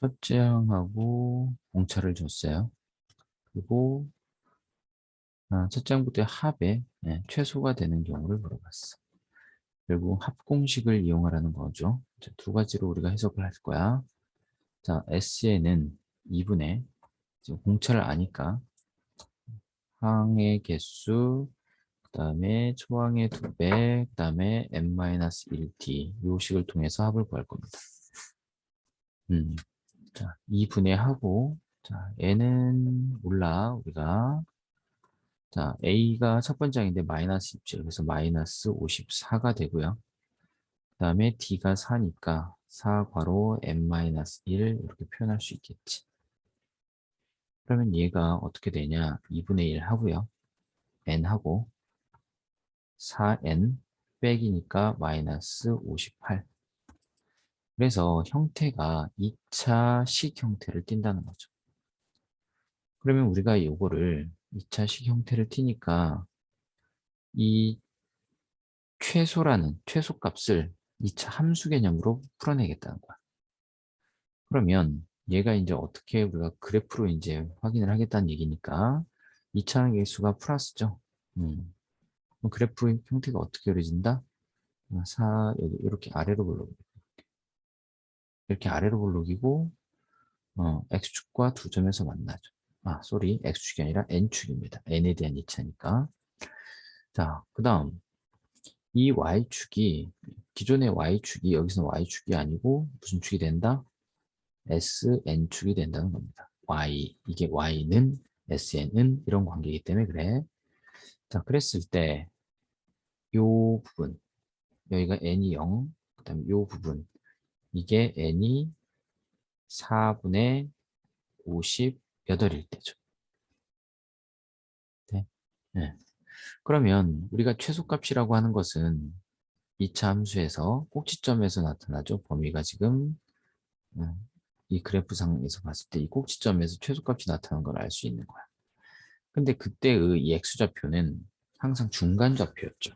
첫째 항하고 공차를 줬어요. 그리고 아, 첫째 항부터의 합에 예, 최소가 되는 경우를 물어봤어. 결국 합공식을 이용하라는 거죠. 자, 두 가지로 우리가 해석을 할 거야. 자, S에는 2분의 지금 공차를 아니까 항의 개수 그 다음에 초항의 2배 그 다음에 n-1t 요 식을 통해서 합을 구할 겁니다. 음, 자, 2분의 하고 자, n은 몰라 우리가 자, a가 첫 번째 항인데 마이너스 27 그래서 마이너스 54가 되고요. 그 다음에 d가 4니까 4 괄호 n-1 이렇게 표현할 수 있겠지. 그러면 얘가 어떻게 되냐 2분의 1 하고요. n 하고 4n 빼기니까 마이너스 58 그래서 형태가 2차 식 형태를 띈다는 거죠. 그러면 우리가 이거를 2차 식 형태를 띠니까 이 최소라는 최소값을 2차 함수 개념으로 풀어내겠다는 거야. 그러면 얘가 이제 어떻게 우리가 그래프로 이제 확인을 하겠다는 얘기니까 2차 개수가 플러스죠. 음. 그래프 형태가 어떻게 그려진다? 4, 여기 이렇게 아래로 볼록 이렇게 아래로 볼록이고 어, x축과 두 점에서 만나죠. 아, 쏘리. x축이 아니라 n축입니다. n에 대한 2차니까. 자, 그 다음 이 y축이 기존의 y축이 여기서는 y축이 아니고 무슨 축이 된다? sn축이 된다는 겁니다. y, 이게 y는 sn은 이런 관계이기 때문에 그래. 자, 그랬을 때 요 부분 여기가 n이 0, 그 다음에 요 부분 이게 n이 4분의 58일 때죠. 네. 네. 그러면 우리가 최소값이라고 하는 것은 2차 함수에서 꼭지점에서 나타나죠. 범위가 지금 음, 이 그래프상에서 봤을 때 이 꼭지점에서 최소값이 나타나는 걸알 수 있는 거야. 근데 그때의 이 x좌표는 항상 중간 좌표였죠.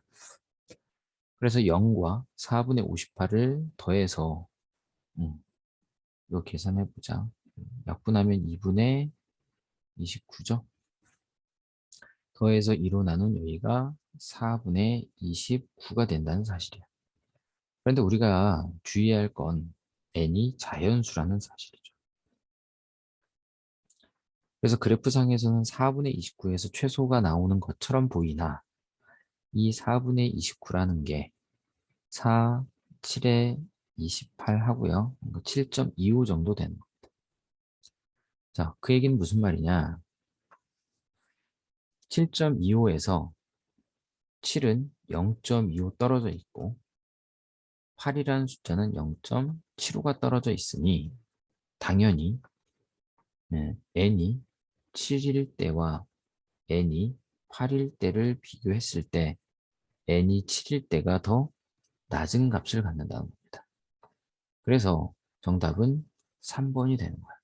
그래서 0과 4분의 58을 더해서 음, 이거 계산해 보자. 약분하면 2분의 29죠. 더해서 2로 나눈 여기가 4분의 29가 된다는 사실이야. 그런데 우리가 주의할 건 n이 자연수라는 사실이죠. 그래서 그래프상에서는 4분의 29에서 최소가 나오는 것처럼 보이나 이 4분의 29라는 게 4, 7에 28 하고요. 7.25 정도 되는 겁니다. 자, 그 얘기는 무슨 말이냐? 7.25에서 7은 0.25 떨어져 있고 8이라는 숫자는 0.75가 떨어져 있으니 당연히 네, n이 7일 때와 n이 8일 때를 비교했을 때 n이 7일 때가 더 낮은 값을 갖는다는 겁니다. 그래서 정답은 3번이 되는 거야.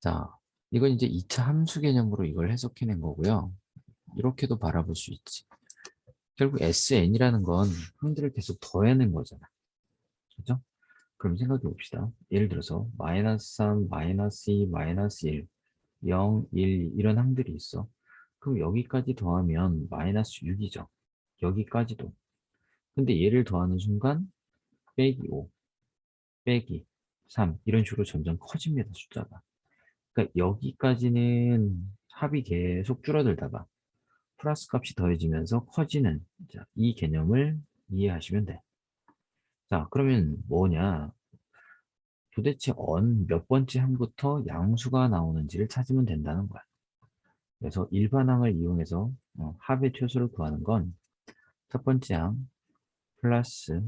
자, 이건 이제 2차 함수 개념으로 이걸 해석해낸 거고요. 이렇게도 바라볼 수 있지. 결국 SN이라는 건 항들을 계속 더해낸 거잖아. 그죠? 그럼 생각해 봅시다. 예를 들어서 마이너스 3, 마이너스 2, 마이너스 1, 0, 1 이런 항들이 있어. 그럼 여기까지 더하면 마이너스 6이죠. 여기까지도. 근데 얘를 더하는 순간 빼기 5, 빼기 3 이런 식으로 점점 커집니다. 숫자가. 그러니까 여기까지는 합이 계속 줄어들다가 플러스 값이 더해지면서 커지는 이 개념을 이해하시면 돼. 자, 그러면 뭐냐? 도대체 언 몇 번째 항부터 양수가 나오는지를 찾으면 된다는 거야. 그래서 일반항을 이용해서 어, 합의 최소를 구하는 건 첫 번째 항 플러스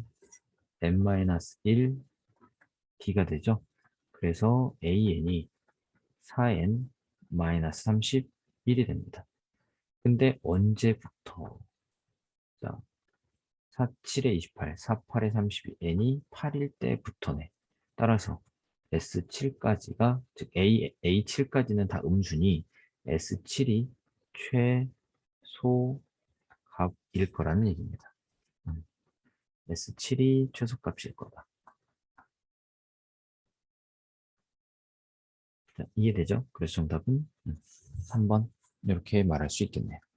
n-1 d가 되죠. 그래서 an이 4n 31이 됩니다. 근데 언제부터? 자, 4, 7에 28, 4, 8에 32, n이 8일 때부터네. 따라서 S7까지가, 즉 A, A7까지는 다 음수니 S7이 최소값일 거라는 얘기입니다. S7이 최소값일 거다. 자, 이해되죠? 그래서 정답은 음, 3번 이렇게 말할 수 있겠네요.